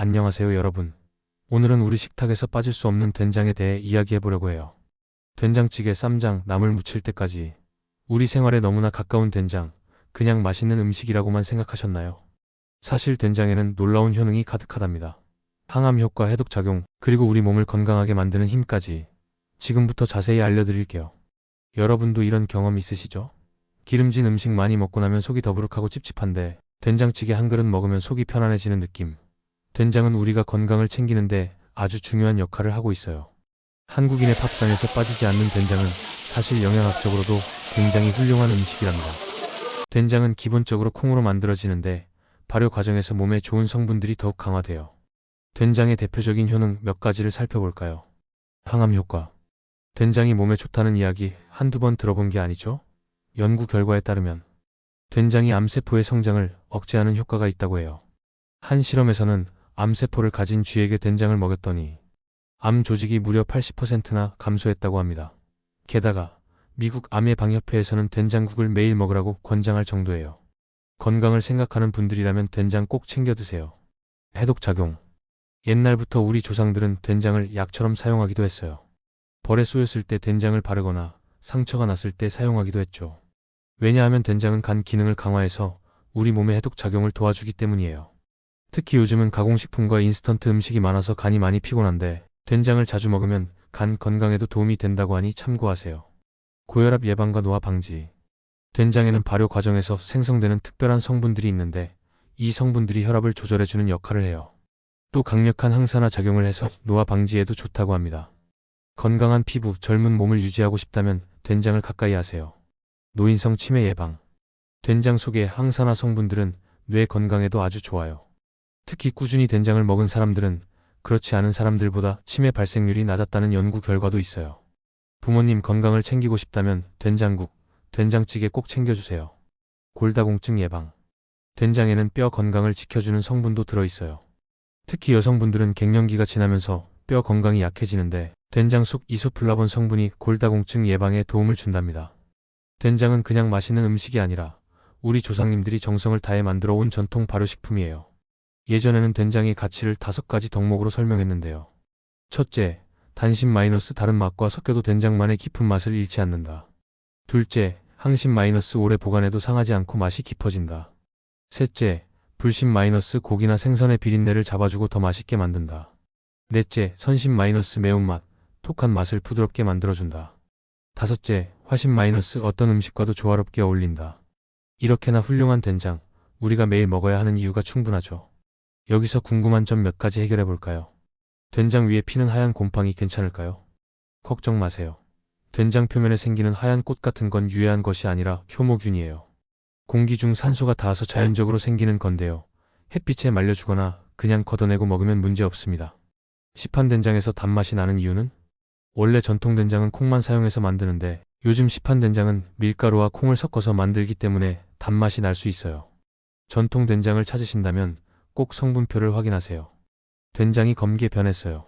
안녕하세요 여러분. 오늘은 우리 식탁에서 빠질 수 없는 된장에 대해 이야기해 보려고 해요. 된장찌개, 쌈장, 나물 무칠 때까지 우리 생활에 너무나 가까운 된장, 그냥 맛있는 음식이라고만 생각하셨나요? 사실 된장에는 놀라운 효능이 가득하답니다. 항암 효과, 해독 작용, 그리고 우리 몸을 건강하게 만드는 힘까지 지금부터 자세히 알려드릴게요. 여러분도 이런 경험 있으시죠? 기름진 음식 많이 먹고 나면 속이 더부룩하고 찝찝한데 된장찌개 한 그릇 먹으면 속이 편안해지는 느낌. 된장은 우리가 건강을 챙기는데 아주 중요한 역할을 하고 있어요. 한국인의 밥상에서 빠지지 않는 된장은 사실 영양학적으로도 굉장히 훌륭한 음식이랍니다. 된장은 기본적으로 콩으로 만들어지는데 발효 과정에서 몸에 좋은 성분들이 더욱 강화돼요. 된장의 대표적인 효능 몇 가지를 살펴볼까요? 항암 효과. 된장이 몸에 좋다는 이야기 한두 번 들어본 게 아니죠? 연구 결과에 따르면 된장이 암세포의 성장을 억제하는 효과가 있다고 해요. 한 실험에서는 암세포를 가진 쥐에게 된장을 먹였더니 암 조직이 무려 80%나 감소했다고 합니다. 게다가 미국 암예방협회에서는 된장국을 매일 먹으라고 권장할 정도예요. 건강을 생각하는 분들이라면 된장 꼭 챙겨 드세요. 해독작용. 옛날부터 우리 조상들은 된장을 약처럼 사용하기도 했어요. 벌에 쏘였을 때 된장을 바르거나 상처가 났을 때 사용하기도 했죠. 왜냐하면 된장은 간 기능을 강화해서 우리 몸의 해독 작용을 도와주기 때문이에요. 특히 요즘은 가공식품과 인스턴트 음식이 많아서 간이 많이 피곤한데 된장을 자주 먹으면 간 건강에도 도움이 된다고 하니 참고하세요. 고혈압 예방과 노화 방지. 된장에는 발효 과정에서 생성되는 특별한 성분들이 있는데 이 성분들이 혈압을 조절해주는 역할을 해요. 또 강력한 항산화 작용을 해서 노화 방지에도 좋다고 합니다. 건강한 피부, 젊은 몸을 유지하고 싶다면 된장을 가까이 하세요. 노인성 치매 예방. 된장 속의 항산화 성분들은 뇌 건강에도 아주 좋아요. 특히 꾸준히 된장을 먹은 사람들은 그렇지 않은 사람들보다 치매 발생률이 낮았다는 연구 결과도 있어요. 부모님 건강을 챙기고 싶다면 된장국, 된장찌개 꼭 챙겨주세요. 골다공증 예방. 된장에는 뼈 건강을 지켜주는 성분도 들어있어요. 특히 여성분들은 갱년기가 지나면서 뼈 건강이 약해지는데 된장 속 이소플라본 성분이 골다공증 예방에 도움을 준답니다. 된장은 그냥 맛있는 음식이 아니라 우리 조상님들이 정성을 다해 만들어 온 전통 발효식품이에요. 예전에는 된장의 가치를 다섯 가지 덕목으로 설명했는데요. 첫째, 단심 마이너스 다른 맛과 섞여도 된장만의 깊은 맛을 잃지 않는다. 둘째, 항심 마이너스 오래 보관해도 상하지 않고 맛이 깊어진다. 셋째, 불심 마이너스 고기나 생선의 비린내를 잡아주고 더 맛있게 만든다. 넷째, 선심 마이너스 매운맛, 톡한 맛을 부드럽게 만들어준다. 다섯째, 화심 마이너스 어떤 음식과도 조화롭게 어울린다. 이렇게나 훌륭한 된장, 우리가 매일 먹어야 하는 이유가 충분하죠. 여기서 궁금한 점 몇 가지 해결해 볼까요? 된장 위에 피는 하얀 곰팡이 괜찮을까요? 걱정 마세요. 된장 표면에 생기는 하얀 꽃 같은 건 유해한 것이 아니라 효모균이에요. 공기 중 산소가 닿아서 자연적으로 생기는 건데요. 햇빛에 말려 주거나 그냥 걷어내고 먹으면 문제 없습니다. 시판 된장에서 단맛이 나는 이유는? 원래 전통 된장은 콩만 사용해서 만드는데 요즘 시판 된장은 밀가루와 콩을 섞어서 만들기 때문에 단맛이 날 수 있어요. 전통 된장을 찾으신다면 꼭 성분표를 확인하세요. 된장이 검게 변했어요.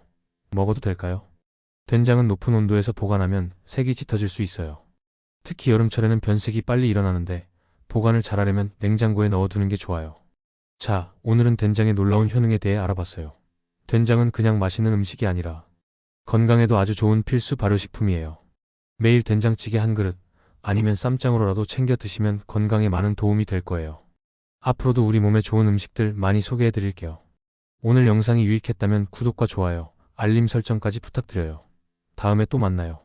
먹어도 될까요? 된장은 높은 온도에서 보관하면 색이 짙어질 수 있어요. 특히 여름철에는 변색이 빨리 일어나는데 보관을 잘하려면 냉장고에 넣어두는 게 좋아요. 자, 오늘은 된장의 놀라운 효능에 대해 알아봤어요. 된장은 그냥 맛있는 음식이 아니라 건강에도 아주 좋은 필수 발효식품이에요. 매일 된장찌개 한 그릇 아니면 쌈장으로라도 챙겨 드시면 건강에 많은 도움이 될 거예요. 앞으로도 우리 몸에 좋은 음식들 많이 소개해 드릴게요. 오늘 영상이 유익했다면 구독과 좋아요, 알림 설정까지 부탁드려요. 다음에 또 만나요.